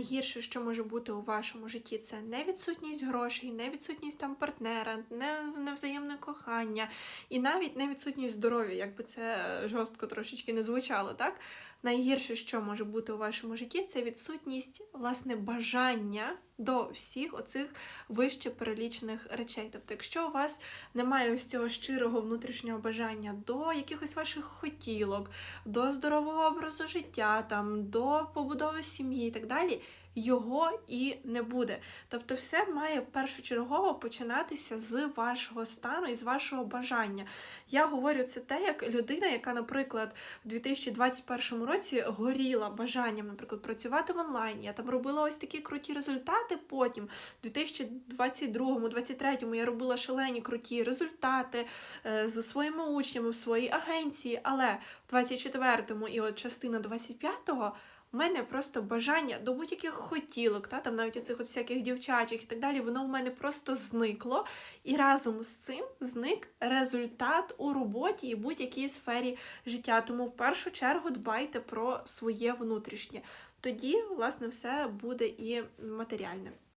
Гірше, що може бути у вашому житті, це не відсутність грошей, не відсутність там партнера, не невзаємне кохання, і навіть не відсутність здоров'я, якби це жорстко трошечки не звучало, так? Найгірше, що може бути у вашому житті, це відсутність власне бажання до всіх оцих вище перелічених речей. Тобто, якщо у вас немає ось цього щирого внутрішнього бажання до якихось ваших хотілок, до здорового образу життя, там, до побудови сім'ї і так далі, його і не буде. Тобто, все має першочергово починатися з вашого стану і з вашого бажання. Я говорю це те, як людина, яка, наприклад, в 2021 році горіла бажанням, наприклад, працювати в онлайні. Я там робила ось такі круті результати. Потім, в 2022-2023 я робила шалені круті результати е, зі своїми учнями в своїй агенції. Але в 24-му і от частина 25-го у мене просто бажання до будь-яких хотілок, та там навіть оцих от всяких дівчачих і так далі, воно в мене просто зникло. І разом з цим зник результат у роботі і будь-якій сфері життя. Тому в першу чергу дбайте про своє внутрішнє. Тоді, власне, все буде і матеріальне.